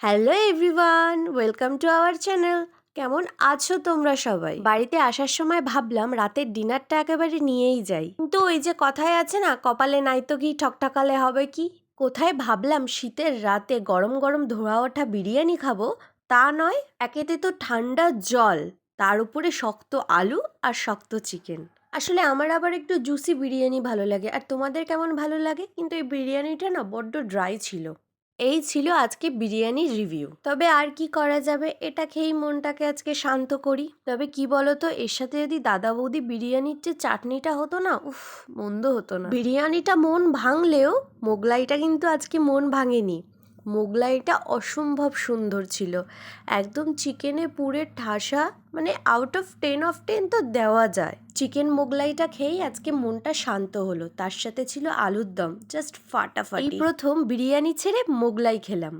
Hello everyone welcome to our channel কেমন আছো তোমরা সবাই? বাড়িতে আসার সময় ভাবলাম রাতের ডিনারটা একেবারে নিয়েই যাই। কিন্তু ওই যে কথায় আছে না, কপালে নাই তো কি, ঠকঠকালে হবে কি? কোথায় ভাবলাম শীতের রাতে গরম গরম ধোয়া ওঠা বিরিয়ানি খাব? তা নয়, একেতে তো ঠান্ডা জল, তার উপরে শক্ত আলু আর শক্ত চিকেন আসলে আমার আবার একটু জুসি বিরিয়ানি ভালো লাগে। আর তোমাদের কেমন ভালো লাগে? কিন্তু এই বিরিয়ানিটা না বড্ড ড্রাই ছিল। এই ছিল আজকে বিরিয়ানির রিভিউ। তবে আর কি করা যাবে, এটা খেয়েই মনটাকে আজকে শান্ত করি। তবে কি বলতো, এর সাথে যদি দাদা বৌদি বিরিয়ানির যে চাটনিটা হতো না, উফ, মন্দ হতো না। বিরিয়ানিটা মন ভাঙলেও মোগলাইটা কিন্তু আজকে মন ভাঙেনি। মোগলাইটা অসম্ভব সুন্দর ছিল। একদম চিকেনে পুরে ঠাসা মানে out of ten of ten তো দেওয়া যায়। চিকেন মোগলাইটা খেয়েই আজকে মনটা শান্ত হলো। তার সাথে ছিল আলুর দম জাস্ট ফাটাফাটি। প্রথম বিরিয়ানি ছেড়ে মোগলাই খেলাম।